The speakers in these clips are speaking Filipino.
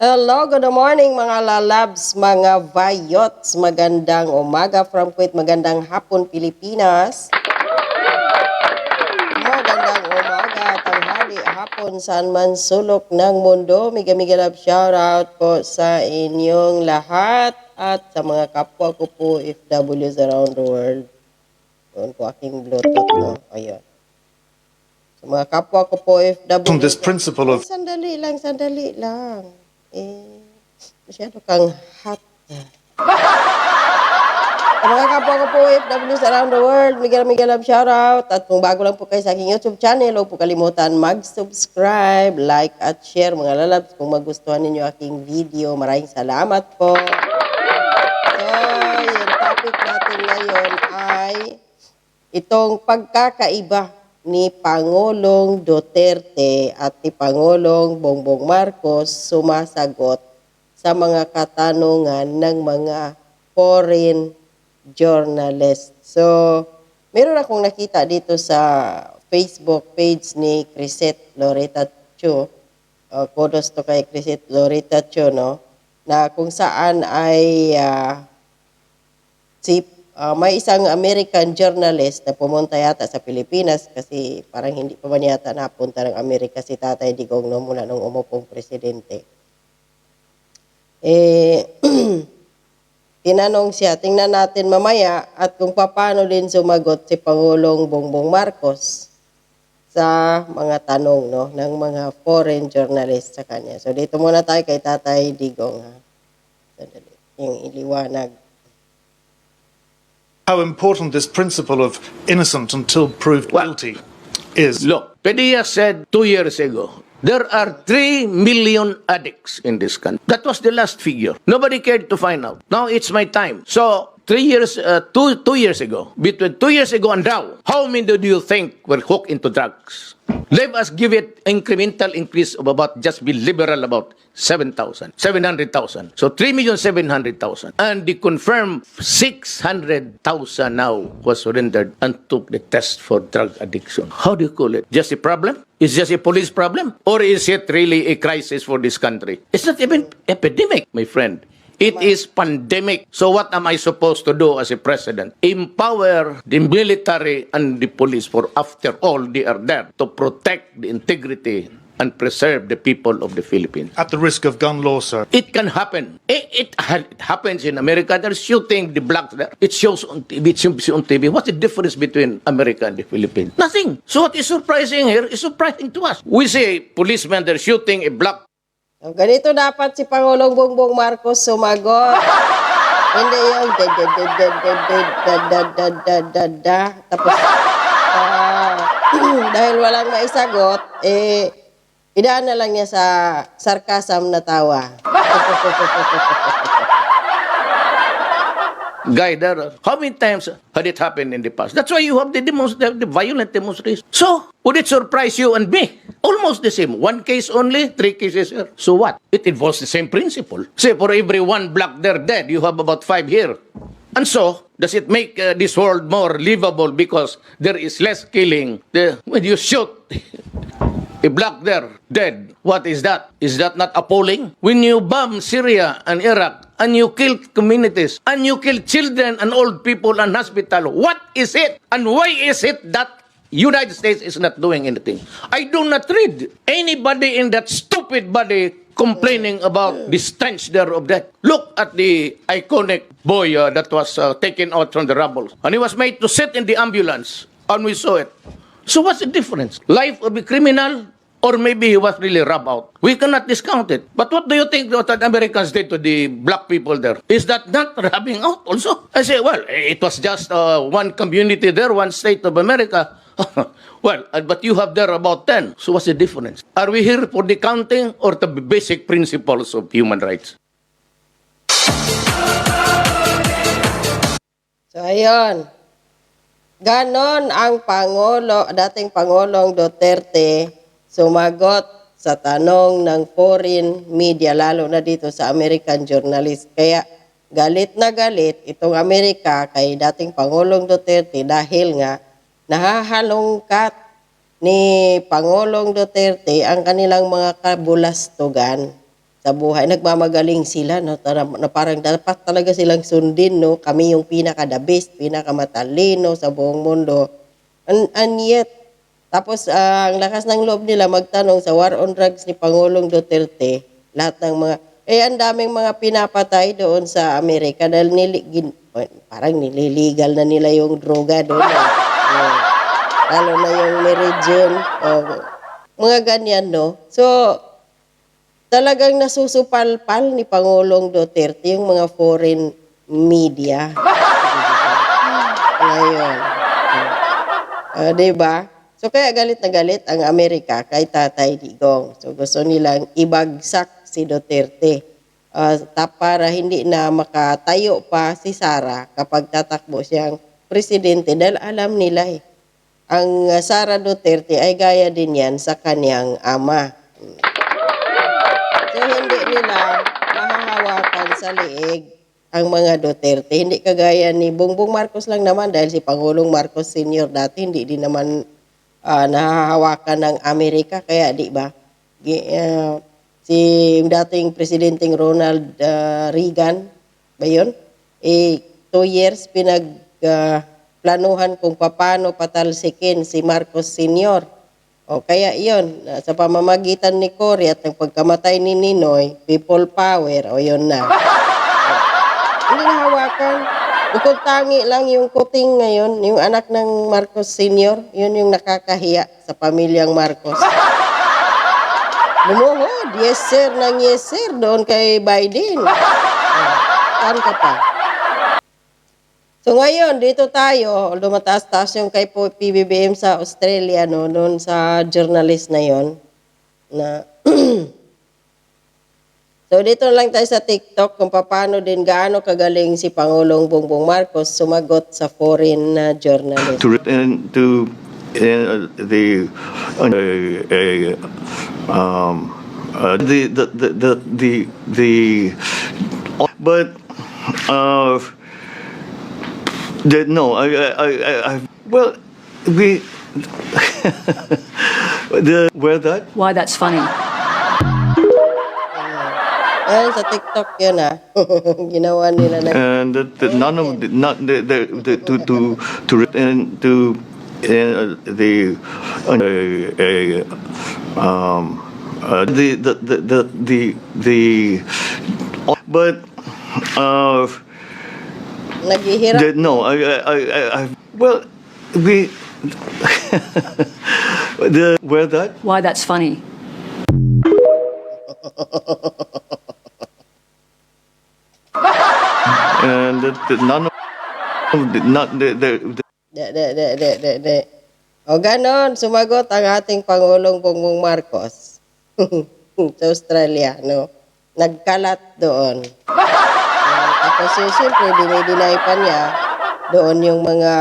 Hello, good morning mga lalabs, mga vayots. Magandang umaga from Kuwait, magandang hapon Pilipinas. Magandang umaga, tanghali, hapon, saan man sulok ng mundo. Miga miga love shoutout po sa inyong lahat at sa mga kapwa ko po FWs around the world. Doon ko aking Bluetooth, no? Ayun. Sa mga kapwa ko po FWs. On this principle of Sandali lang, sandali lang. Eh, masyado kang hot. Sa mga kapwa ko po, OFWs around the world, Miguel Miguel Love shoutout. At kung bago lang po kayo sa aking YouTube channel, huwag po kalimutan mag-subscribe, like, at share mga lalabs. Kung magustuhan ninyo aking video, maraming salamat po. So, yung topic natin ngayon ay itong pagkakaiba ni Pangulong Duterte at ni Pangulong Bongbong Marcos sumasagot sa mga katanungan ng mga foreign journalists. So, meron akong nakita dito sa Facebook page ni Crisette Loretta Cho. Uh, kudos to kay Crisette Loretta Cho, no? Na kung saan ay ah, si ah, may isang American journalist na pumunta yata sa Pilipinas kasi parang hindi pa man yata napunta ng Amerika si Tatay Digong no, mula nung umupong presidente. Eh, tinanong siya, tingnan natin mamaya at kung paano din sumagot si Pangulong Bongbong Marcos sa mga tanong no, ng mga foreign journalists sa kanya. So dito muna tayo kay Tatay Digong. Ha? Yung iliwanag. How important this principle of innocent until proved Well- guilty is. Look, Padilla said two years ago, there are 3 million addicts in this country. That was the last figure. Nobody cared to find out. Now it's my time. So, three years, uh, two, two years ago, between two years ago and now, how many do you think were hooked into drugs? Let us give it incremental increase of about, just be liberal about 7,000, 700,000. So 3,700,000. And the confirmed 600,000 now was surrendered and took the test for drug addiction. How do you call it? Just a problem? Is just a police problem? Or is it really a crisis for this country? It's not even epidemic, my friend. It is pandemic. So what am I supposed to do as a president? Empower the military and the police for after all they are there to protect the integrity and preserve the people of the Philippines. At the risk of gun law, sir. It can happen. It, it, ha- it happens in America. They're shooting the blacks there. It shows on TV. It shows on TV. What's the difference between America and the Philippines? Nothing. So what is surprising here is surprising to us. We see policemen, they're shooting a black ganito dapat si Pangulong Bongbong Marcos sumagot. Hindi yung da da da da da da da da da da da da. Tapos, ah, dahil walang maisagot, eh, idaan na lang niya sa sarcasm na tawa. guy there. How many times had it happened in the past? That's why you have the, demos- the, violent demonstration. So, would it surprise you and me? Almost the same. One case only, three cases here. So what? It involves the same principle. Say, for every one black there dead, you have about five here. And so, does it make uh, this world more livable because there is less killing? The, when you shoot a black there dead. What is that? Is that not appalling? When you bomb Syria and Iraq and you kill communities and you kill children and old people and hospital, what is it? And why is it that United States is not doing anything? I do not read anybody in that stupid body complaining about the stench there of that. Look at the iconic boy uh, that was uh, taken out from the rubble. And he was made to sit in the ambulance. And we saw it. So what's the difference? Life of a criminal or maybe he was really rubbed out. We cannot discount it. But what do you think the Americans did to the black people there? Is that not rubbing out also? I say, well, it was just uh, one community there, one state of America. well, uh, but you have there about 10. So what's the difference? Are we here for the counting or the basic principles of human rights? So, ayun. Ganon ang Pangulo, dating Pangulong Duterte sumagot sa tanong ng foreign media, lalo na dito sa American journalist. Kaya galit na galit itong Amerika kay dating Pangulong Duterte dahil nga nahahalongkat ni Pangulong Duterte ang kanilang mga kabulastugan sa buhay. Nagmamagaling sila, no? Na parang dapat talaga silang sundin, no? Kami yung pinaka-the best, pinaka-matalino sa buong mundo. And, and yet, tapos ah, ang lakas ng loob nila magtanong sa war on drugs ni Pangulong Duterte, lahat ng mga, eh ang daming mga pinapatay doon sa Amerika dahil nili, gin- parang nililigal na nila yung droga doon. eh. Eh, lalo na yung Meridian. oh, mga ganyan, no? So, talagang nasusupalpal ni Pangulong Duterte yung mga foreign media. Ngayon. Uh, di ba? So kaya galit na galit ang Amerika kay Tatay Digong. So gusto nilang ibagsak si Duterte. Uh, para hindi na makatayo pa si Sara kapag tatakbo siyang presidente dahil alam nila eh. Ang Sara Duterte ay gaya din yan sa kanyang ama. So hindi nila mahahawakan sa liig ang mga Duterte. Hindi kagaya ni Bongbong Marcos lang naman dahil si Pangulong Marcos Sr. dati hindi din naman ah, nahahawakan ng Amerika. Kaya di ba? Ah, si dating Presidenteng Ronald ah, Reagan, ba yun? Eh, two years pinag ah, planuhan kung paano patalsikin si Marcos Sr. O kaya iyon, na- sa pamamagitan ni Cory at ng pagkamatay ni Ninoy, people power, o yun na. Hindi nahawakan. Bukod tangi lang yung kuting ngayon, yung anak ng Marcos Sr., yun yung nakakahiya sa pamilyang Marcos. Lumuhod, yes sir ng yes sir doon kay Biden. Saan ka pa? So ngayon, dito tayo, although mataas-taas yung kay PBBM sa Australia, no, doon sa journalist na yon na So dito lang tayo sa TikTok kung paano din gaano kagaling si Pangulong Bongbong Marcos sumagot sa foreign na journalist. to and to uh, the uh, uh, um, uh, the, the the the the the but uh the, no I I, I I well we the where that Why, that's funny. Ayan, sa TikTok yun ah. Ginawa nila na. and that, that none of the, not the, the, the to to to re- and to uh, the uh, uh, um uh, the, the the the the the but uh Naghihirap. the, no I, I I I well we the where that Why, that's funny. and that, that none of the, not the, the, the De, de, de, de, de, de. O ganon, sumagot ang ating Pangulong Bongbong Marcos sa Australia, no? Nagkalat doon. Tapos yun, siyempre, dinideny pa niya doon yung mga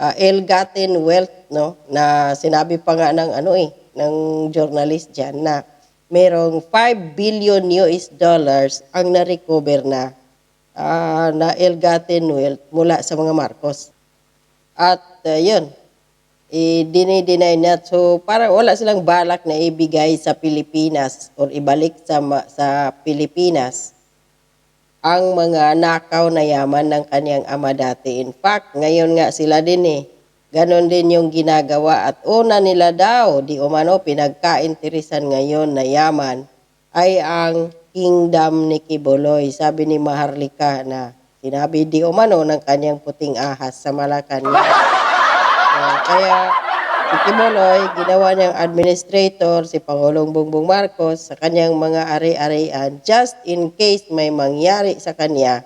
ah, ill-gotten wealth, no? Na sinabi pa nga ng ano eh, ng journalist dyan na merong 5 billion US dollars ang na-recover na ah, na ill-gotten wealth mula sa mga Marcos. At uh, yun, i-deny niya. So parang wala silang balak na ibigay sa Pilipinas or ibalik sa, sa Pilipinas ang mga nakaw na yaman ng kanyang ama dati. In fact, ngayon nga sila din eh. Ganon din yung ginagawa. At una nila daw, di umano, pinagkainteresan ngayon na yaman ay ang kingdom ni Kibuloy. Sabi ni Maharlika na sinabi di umano ng kanyang puting ahas sa Malacanang. Ah, kaya si ginawa niyang administrator, si Pangulong Bongbong Marcos, sa kanyang mga ari-arian, just in case may mangyari sa kanya,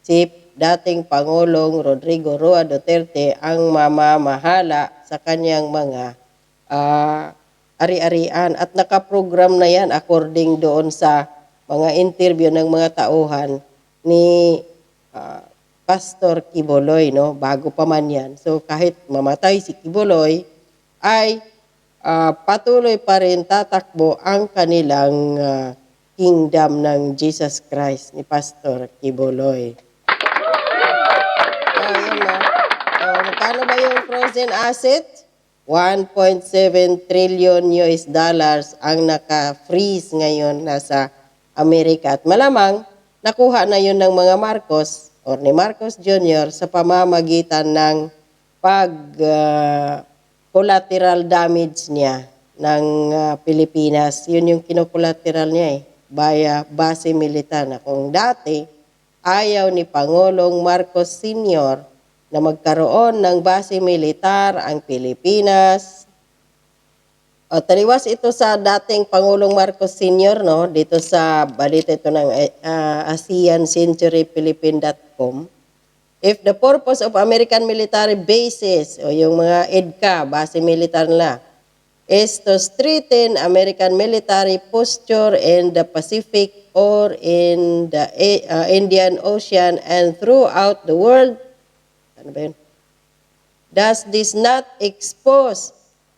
si dating Pangulong Rodrigo Roa Duterte ang mamamahala sa kanyang mga ah, ari-arian. At nakaprogram na yan according doon sa mga interview ng mga tauhan ni ah, Pastor Kiboloy, no? Bago pa man yan. So kahit mamatay si Kiboloy, ay ah, patuloy pa rin tatakbo ang kanilang ah, kingdom ng Jesus Christ ni Pastor Kiboloy. Oh, yun na. Ba yung frozen asset? 1.7 trillion US dollars ang naka-freeze ngayon nasa Amerika. At malamang, nakuha na yun ng mga Marcos or ni Marcos Jr. sa pamamagitan ng pag ah, collateral damage niya ng ah, Pilipinas. Yun yung kinokolateral niya eh, via base militar na kung dati ayaw ni Pangulong Marcos Sr. na magkaroon ng base militar ang Pilipinas. O, taliwas ito sa dating Pangulong Marcos Sr. no dito sa balita ito ng uh, ASEANCenturyPhilippine.com. If the purpose of American military bases o yung mga EDCA, base militar nila, is to strengthen American military posture in the Pacific or in the A- uh, Indian Ocean and throughout the world, ano ba yun? Does this not expose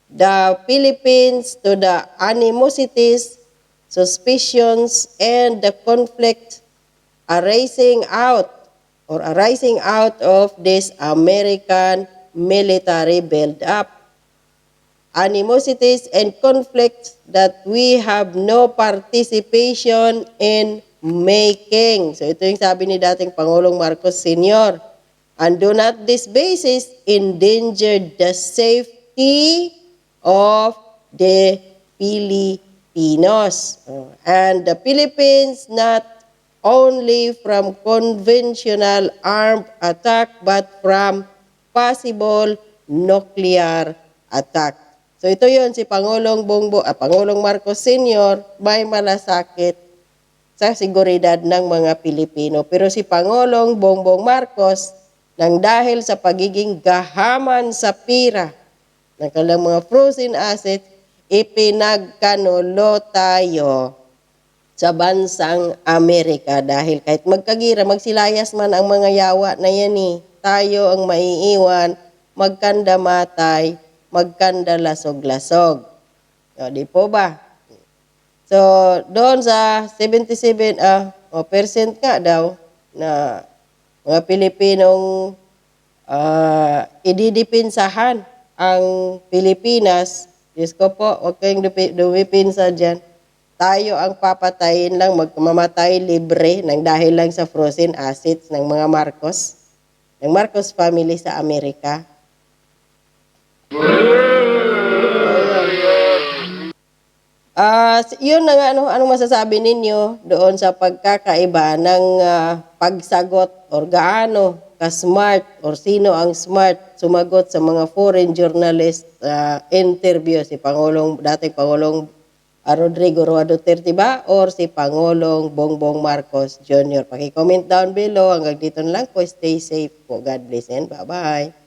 the Philippines to the animosities, suspicions, and the conflict arising out or arising out of this American military build-up? Animosities and conflicts that we have no participation in making. So ito yung sabi ni dating Pangulong Marcos Sr. And do not this basis endanger the safety of the Filipinos. And the Philippines not only from conventional armed attack but from possible nuclear attack. So ito yun, si Pangulong Bongbong, ah, Pangulong Marcos Sr. may malasakit sa seguridad ng mga Pilipino. Pero si Pangulong Bongbong Marcos, nang dahil sa pagiging gahaman sa pira ng kanilang mga frozen assets, ipinagkanulo tayo sa bansang Amerika dahil kahit magkagira, magsilayas man ang mga yawa na yan eh, tayo ang maiiwan, magkanda matay, magkanda lasog-lasog. O, di po ba? So, doon sa 77 ah, o percent nga daw na mga Pilipinong ah, ididipinsahan ang Pilipinas. Diyos ko po, huwag kayong dumipinsa dyan. Tayo ang papatayin lang, magmamatay libre ng dahil lang sa frozen assets ng mga Marcos, ng Marcos family sa Amerika. Ah, s- yun na nga ano anong masasabi ninyo doon sa pagkakaiba ng ah, pagsagot or gaano ka-smart or sino ang smart sumagot sa mga foreign journalist ah, interview si Pangulong dating Pangulong ah, Rodrigo Roa Duterte ba or si Pangulong Bongbong Marcos Jr. Paki-comment down below. Hanggang dito na lang po. Stay safe po. God bless and bye-bye